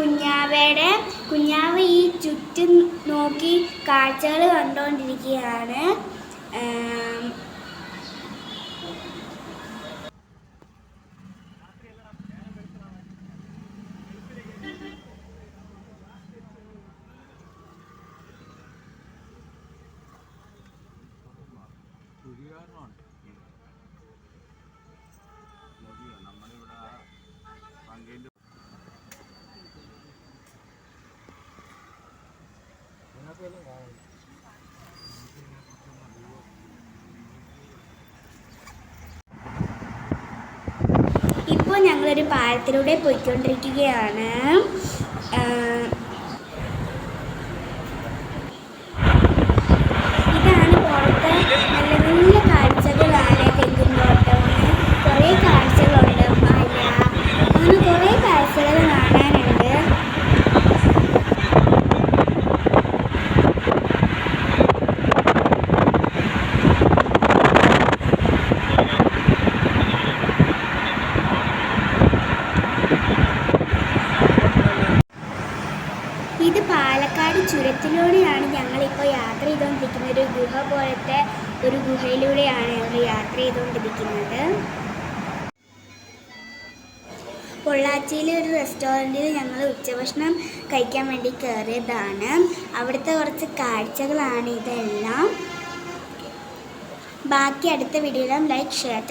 കുഞ്ഞാവയുടെ കുഞ്ഞാവ് ഈ ചുറ്റും നോക്കി കാഴ്ചകൾ കണ്ടുകൊണ്ടിരിക്കുകയാണ് ഇപ്പോൾ ഞങ്ങളൊരു പാലത്തിലൂടെ പോയിക്കൊണ്ടിരിക്കുകയാണ്. ചുരത്തിലൂടെയാണ് ഞങ്ങളിപ്പോൾ യാത്ര ചെയ്തുകൊണ്ടിരിക്കുന്നത് ഒരു ഗുഹ പോലത്തെ ഒരു ഗുഹയിലൂടെയാണ് ഞങ്ങൾ യാത്ര ചെയ്തുകൊണ്ടിരിക്കുന്നത് പൊള്ളാച്ചിയിലെ ഒരു റെസ്റ്റോറന്റിൽ ഞങ്ങൾ ഉച്ചഭക്ഷണം കഴിക്കാൻ വേണ്ടി കയറിയതാണ്. അവിടുത്തെ കുറച്ച് കാഴ്ചകളാണ് ഇതെല്ലാം. ബാക്കി അടുത്ത വീഡിയോയിലും ലൈക്ക് ഷെയർ